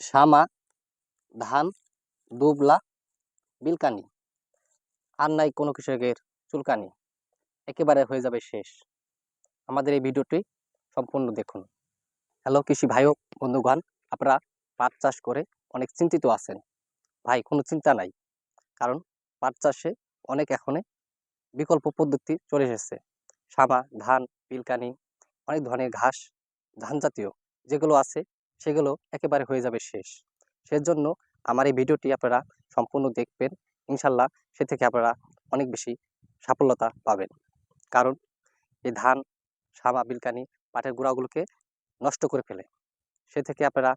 শামা ধান, দুবলা, বিলকানি। আর নাই কোনো কৃষকের চুলকানি। একেবারে হয়ে যাবে শেষ। আমাদের এই ভিডিওটি সম্পূর্ণ দেখুন। হ্যালো কৃষি ভাই বন্ধুগণ, আপনারা পাট চাষ করে অনেক চিন্তিত আছেন। ভাই, কোনো চিন্তা নাই। কারণ পাট চাষে অনেক এখনে বিকল্প পদ্ধতি চলে এসেছে। সাবা ধান পিলকানি অনেক ধরনের ঘাস, ধান জাতীয় যেগুলো আছে সেগুলো একেবারে হয়ে যাবে শেষ। সেজন্য আমার এই ভিডিওটি আপনারা সম্পূর্ণ দেখবেন। ইনশাল্লাহ সে থেকে আপনারা অনেক বেশি সাফল্যতা পাবেন। কারণ এই ধান সাবা বিলকানি পাটের গুঁড়াগুলোকে নষ্ট করে ফেলে। সে থেকে আপনারা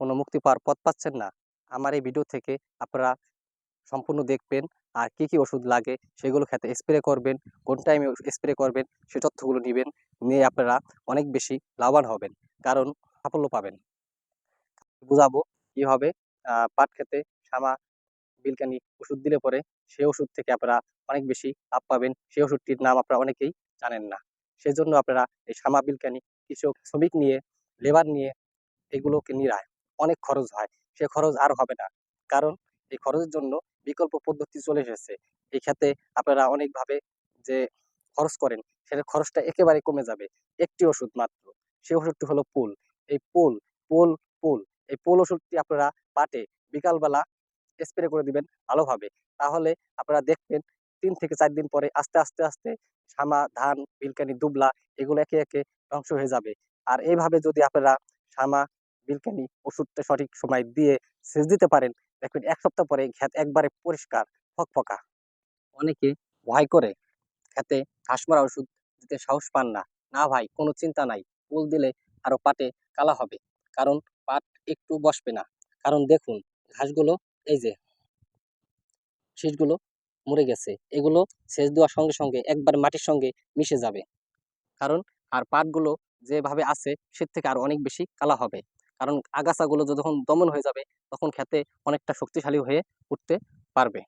কোনো মুক্তি পাওয়ার পথ পাচ্ছেন না। আমার এই ভিডিও থেকে আপনারা সম্পূর্ণ দেখবেন আর কি কি ওষুধ লাগে সেগুলো খেতে স্প্রে করবেন, কোন টাইমে স্প্রে করবেন সে তথ্যগুলো নেবেন, নিয়ে আপনারা অনেক বেশি লাভবান হবেন, কারণ সাফল্য পাবেন। বুঝাবো কীভাবে আহ, পাট খেতে সামা বিলকানি ওষুধ দিলে পরে সেই ওষুধ থেকে আপনারা অনেক বেশি লাভ পাবেন। সেই ওষুধটির নাম আপনারা অনেকেই জানেন না। সেজন্য আপনারা এই সামা বিলকানি কৃষক শ্রমিক নিয়ে লেবার নিয়ে এগুলোকে নিরায়। অনেক খরচ হয়। সে খরচ আর হবে না। কারণ এই খরচের জন্য বিকল্প পদ্ধতি চলে এসেছে। এই ক্ষেত্রে আপনারা অনেকভাবে যে খরচ করেন সেটা খরচটা একেবারে কমে যাবে। একটি ওষুধ মাত্র। সেই ওষুধটি হলো পুল। এই পুল পুল পুল এই পুল ওষুধটি আপনারা পাটে বিকালবেলা স্প্রে করে দিবেন ভালোভাবে। তাহলে আপনারা দেখবেন তিন থেকে চার দিন পরে আস্তে আস্তে আস্তে সামা, ধান, বিলকানি, দুবলা এগুলো একে একে ধ্বংস হয়ে যাবে। আর এইভাবে যদি আপনারা সামা, বিলকানি ওষুধটা সঠিক সময় দিয়ে সেচ দিতে পারেন, দেখবেন এক সপ্তাহ পরে ক্ষেত একবারে পরিষ্কার, ফকফকা। অনেকে ভয় করে খেতে ঘাস মারা ওষুধ দিতে সাহস পান না। না ভাই, কোনো চিন্তা নাই। ফুল দিলে আরও পাটে কালা হবে। কারণ পাট একটু বসবে না। কারণ দেখুন, ঘাসগুলো, এই যে শীষগুলো মরে গেছে, এগুলো সেচ দেওয়ার সঙ্গে সঙ্গে একবার মাটির সঙ্গে মিশে যাবে। কারণ, আর পাটগুলো যেভাবে আছে সে থেকে আর অনেক বেশি কালা হবে। কারণ আগাছাগুলো যখন দমন হয়ে যাবে, তখন খেতে অনেকটা শক্তিশালী হয়ে উঠতে পারবে।